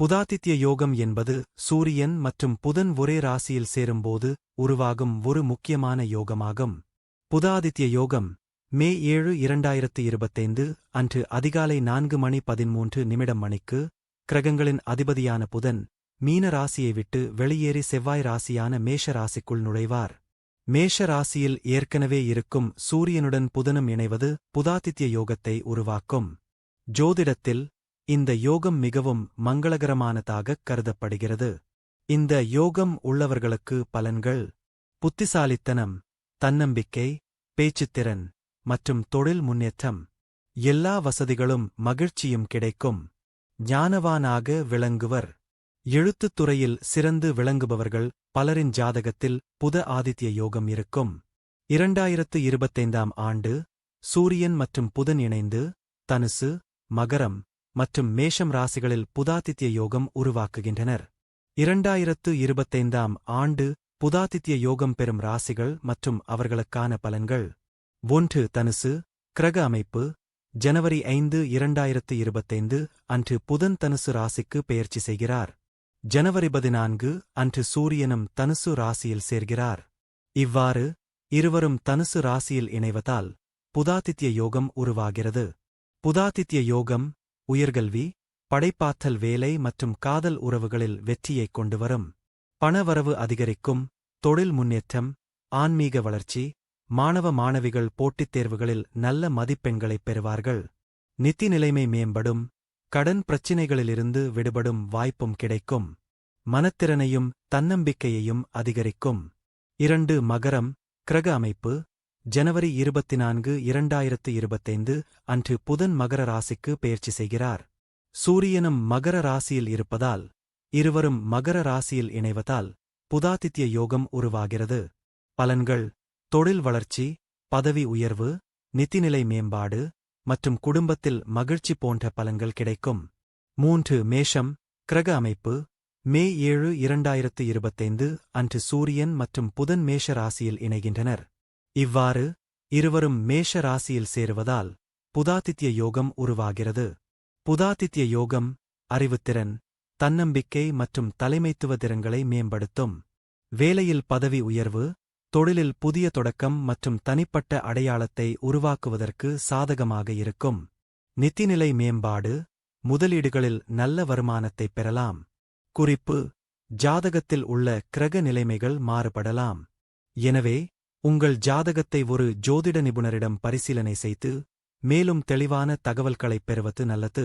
புதாதித்ய யோகம் என்பது சூரியன் மற்றும் புதன் ஒரே ராசியில் சேரும்போது உருவாகும் ஒரு முக்கியமான யோகமாகும். புதாதித்ய யோகம் மே ஏழு இரண்டாயிரத்து இருபத்தைந்து அன்று அதிகாலை நான்கு மணி பதிமூன்று நிமிடம் மணிக்கு கிரகங்களின் அதிபதியான புதன் மீன ராசியை விட்டு வெளியேறி செவ்வாய் ராசியான மேஷ ராசிக்குள் நுழைவார். மேஷ ராசியில் ஏற்கனவே இருக்கும் சூரியனுடன் புதனும் இணைவது புதாதித்ய யோகத்தை உருவாக்கும். ஜோதிடத்தில் இந்த யோகம் மிகவும் மங்களகரமானதாகக் கருதப்படுகிறது. இந்த யோகம் உள்ளவர்களுக்கு பலன்கள் புத்திசாலித்தனம் தன்னம்பிக்கை பேச்சுத்திறன் மற்றும் தொழில் முன்னேற்றம் எல்லா வசதிகளும் மகிழ்ச்சியும் கிடைக்கும். ஞானவானாக விளங்குவர். எழுத்துத் துறையில் சிறந்து விளங்குபவர்கள் பலரின் ஜாதகத்தில் புத ஆதித்ய யோகம் இருக்கும். இரண்டாயிரத்து இருபத்தைந்தாம் ஆண்டு சூரியன் மற்றும் புதன் இணைந்து தனுசு மகரம் மற்றும் மேஷம் ராசிகளில் புதாதித்ய யோகம் உருவாக்குகின்றனர். இரண்டாயிரத்து இருபத்தைந்தாம் ஆண்டு புதாதித்ய யோகம் பெறும் ராசிகள் மற்றும் அவர்களுக்கான பலன்கள். ஒன்று தனுசு கிரக அமைப்பு. ஜனவரி ஐந்து இரண்டாயிரத்து இருபத்தைந்து அன்று புதன் தனுசு ராசிக்கு பெயர்ச்சி செய்கிறார். ஜனவரி பதினான்கு அன்று சூரியனும் தனுசு ராசியில் சேர்கிறார். இவ்வாறு இருவரும் தனுசு ராசியில் இணைவதால் புதாதித்ய யோகம் உருவாகிறது. புதாதித்ய யோகம் உயர்கல்வி படைப்பாற்றல் வேலை மற்றும் காதல் உறவுகளில் வெற்றியைக் கொண்டுவரும். பணவரவு அதிகரிக்கும் தொழில் முன்னேற்றம் ஆன்மீக வளர்ச்சி மாணவ மாணவிகள் போட்டித் தேர்வுகளில் நல்ல மதிப்பெண்களைப் பெறுவார்கள். நிதி நிலைமை மேம்படும் கடன் பிரச்சினைகளிலிருந்து விடுபடும் வாய்ப்பும் கிடைக்கும். மனத்திறனையும் தன்னம்பிக்கையையும் அதிகரிக்கும். இரண்டு மகரம் கிரக அமைப்பு ஜனவரி இருபத்தி நான்கு இரண்டாயிரத்து இருபத்தைந்து அன்று புதன் மகர ராசிக்கு பெயர்ச்சி செய்கிறார். சூரியனும் மகர ராசியில் இருப்பதால் இருவரும் மகர ராசியில் இணைவதால் புதாதித்ய யோகம் உருவாகிறது. பலன்கள் தொழில் வளர்ச்சி பதவி உயர்வு நிதிநிலை மேம்பாடு மற்றும் குடும்பத்தில் மகிழ்ச்சி போன்ற பலன்கள் கிடைக்கும். மூன்று மேஷம் கிரக அமைப்பு. மே ஏழு இரண்டாயிரத்து இருபத்தைந்து அன்று சூரியன் மற்றும் புதன் மேஷ ராசியில் இணைகின்றனர். இவ்வாறு இருவரும் மேஷ ராசியில் சேருவதால் புதாதித்ய யோகம் உருவாகிறது. புதாதித்ய யோகம் அறிவுத்திறன் தன்னம்பிக்கை மற்றும் தலைமைத்துவ திறன்களை மேம்படுத்தும். வேலையில் பதவி உயர்வு தொழிலில் புதிய தொடக்கம் மற்றும் தனிப்பட்ட அடையாளத்தை உருவாக்குவதற்கு சாதகமாக இருக்கும். நிதிநிலை மேம்பாடு முதலீடுகளில் நல்ல வருமானத்தைப் பெறலாம். குறிப்பு ஜாதகத்தில் உள்ள கிரக நிலைமைகள் மாறுபடலாம். எனவே உங்கள் ஜாதகத்தை ஒரு ஜோதிட நிபுணரிடம் பரிசீலனை செய்து மேலும் தெளிவான தகவல்களைப் பெறுவது நல்லது.